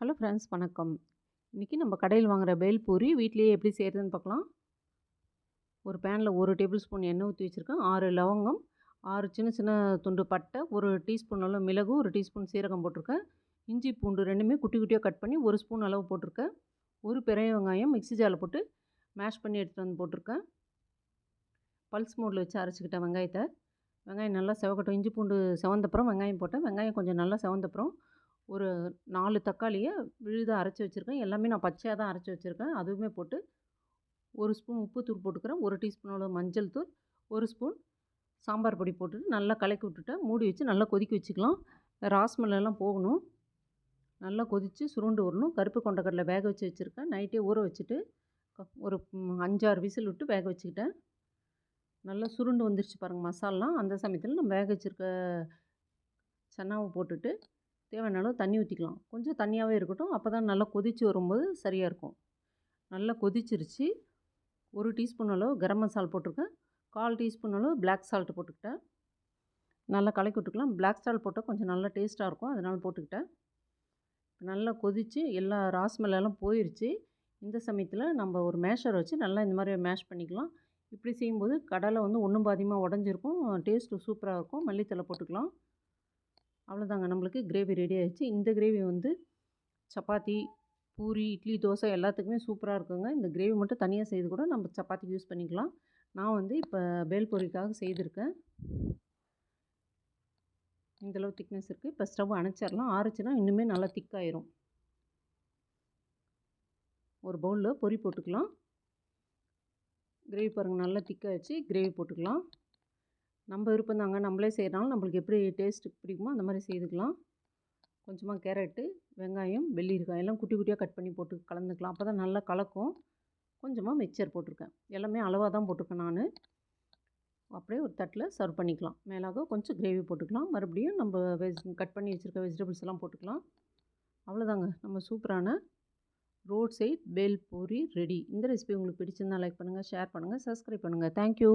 Hello friends வணக்கம். இன்றைக்கி நம்ம கடையில் வாங்குகிற பேல் பூரி வீட்லேயே எப்படி செய்கிறதுன்னு பார்க்கலாம் ஒரு பேனில் ஒரு டேபிள் ஸ்பூன் எண்ணெய் ஊற்றி வச்சுருக்கேன். ஆறு லவங்கம் ஆறு சின்ன சின்ன துண்டு பட்டை ஒரு டீஸ்பூன் அளவு மிளகு ஒரு டீஸ்பூன் சீரகம் போட்டிருக்கேன். இஞ்சி பூண்டு ரெண்டுமே குட்டி குட்டியாக கட் பண்ணி ஒரு ஸ்பூன் அளவு போட்டிருக்கேன். ஒரு பெரிய வெங்காயம் மிக்ஸி ஜாரில் போட்டு மேஷ் பண்ணி எடுத்துகிட்டு வந்து போட்டிருக்கேன். பல்ஸ் மோடில் வச்சு அரைச்சிக்கிட்டேன் வெங்காயத்தை. வெங்காயம் நல்லா செவக்கட்டும். இஞ்சி பூண்டு செவந்தப்புறம் வெங்காயம் போட்டேன். வெங்காயம் கொஞ்சம் நல்லா செவந்தப்புறம் ஒரு நாலு தக்காளியை விழுதாக அரைச்சி வச்சுருக்கேன். எல்லாமே நான் பச்சையாக தான் அரைச்சி வச்சுருக்கேன். அதுவுமே போட்டு ஒரு ஸ்பூன் உப்புத்தூள் போட்டுக்கிறேன். ஒரு டீஸ்பூன் அளவு மஞ்சள் தூள் ஒரு ஸ்பூன் சாம்பார் பொடி போட்டுட்டு நல்லா கலக்கி விட்டுட்டேன் மூடி வச்சு நல்லா கொதிக்க வச்சுக்கலாம். ராஸ்மல்லாம் போகணும். நல்லா கொதித்து சுருண்டு வரணும். கருப்பு கொண்டக்கடலை வேக வச்சு வச்சுருக்கேன். நைட்டே ஊற வச்சுட்டு ஒரு அஞ்சாறு விசில் விட்டு வேக வச்சுக்கிட்டேன். நல்லா சுருண்டு வந்துருச்சு பாருங்கள் மசாலாம் அந்த சமயத்தில் நம்ம வேக வச்சுருக்க சன்னாவை போட்டுட்டு தேவையான அளவு தண்ணி ஊற்றிக்கலாம் கொஞ்சம் தண்ணியாகவே இருக்கட்டும். அப்போ தான் நல்லா கொதித்து வரும்போது சரியாக இருக்கும். நல்லா கொதிச்சிருச்சு. ஒரு டீஸ்பூன் அளவு கரம் மசாலா போட்டிருக்கேன். கால் டீஸ்பூன் அளவு பிளாக் சால்ட் போட்டுக்கிட்டேன். நல்லா கலக்கி விட்டுக்கலாம். பிளாக் சால்ட் போட்டால் கொஞ்சம் நல்லா டேஸ்ட்டாக இருக்கும். அதனால் போட்டுக்கிட்டேன். நல்லா கொதித்து எல்லா ராஸ்மெல்லாம் போயிடுச்சு இந்த சமயத்தில் நம்ம ஒரு மேஷர் வச்சு நல்லா இந்த மாதிரி மேஷ் பண்ணிக்கலாம். இப்படி செய்யும்போது கடலை வந்து ஒன்றும் பாதியமாக உடஞ்சிருக்கும். டேஸ்ட்டு சூப்பராக இருக்கும். மல்லித்தலை போட்டுக்கலாம். அவ்வளோதாங்க. நம்மளுக்கு கிரேவி ரெடி ஆகிடுச்சு இந்த கிரேவி வந்து சப்பாத்தி பூரி இட்லி தோசை எல்லாத்துக்குமே சூப்பராக இருக்குங்க. இந்த கிரேவி மட்டும் தனியாக செய்து கூட நம்ம சப்பாத்திக்கு யூஸ் பண்ணிக்கலாம். நான் வந்து இப்போ பேல் பொரிக்காக செய்திருக்கேன். இந்தளவு திக்னஸ் இருக்குது இப்போ ஸ்டவ் அணைச்சிடலாம். ஆறுச்சுன்னா இன்னுமே நல்லா திக்காயிரும் ஒரு பவுலில் பொரி போட்டுக்கலாம். கிரேவி பாருங்கள் நல்லா திக்காகிடுச்சு கிரேவி போட்டுக்கலாம். நம்ம விருப்பம் தாங்க. நம்மளே செய்கிறனால நம்மளுக்கு எப்படி டேஸ்ட்டு பிடிக்குமோ அந்த மாதிரி செய்துக்கலாம். கொஞ்சமாக கேரட்டு வெங்காயம் வெள்ளிருக்காய் எல்லாம் குட்டி குட்டியாக கட் பண்ணி போட்டு கலந்துக்கலாம். அப்போ தான் நல்லா கலக்கும். கொஞ்சமாக மிக்சர் போட்டிருக்கேன். எல்லாமே அளவாக தான் போட்டிருக்கேன் நான். அப்படியே ஒரு தட்டில் சர்வ் பண்ணிக்கலாம். மேலாக கொஞ்சம் கிரேவி போட்டுக்கலாம். மறுபடியும் நம்ம வெஜ் கட் பண்ணி வச்சுருக்க வெஜிடபிள்ஸ் எல்லாம் போட்டுக்கலாம். அவ்வளோதாங்க நம்ம சூப்பரான road side bhel puri ready இந்த ரெசிபி உங்களுக்கு பிடிச்சிருந்தால் லைக் பண்ணுங்கள் ஷேர் பண்ணுங்கள் சப்ஸ்கிரைப் பண்ணுங்கள் தேங்க்யூ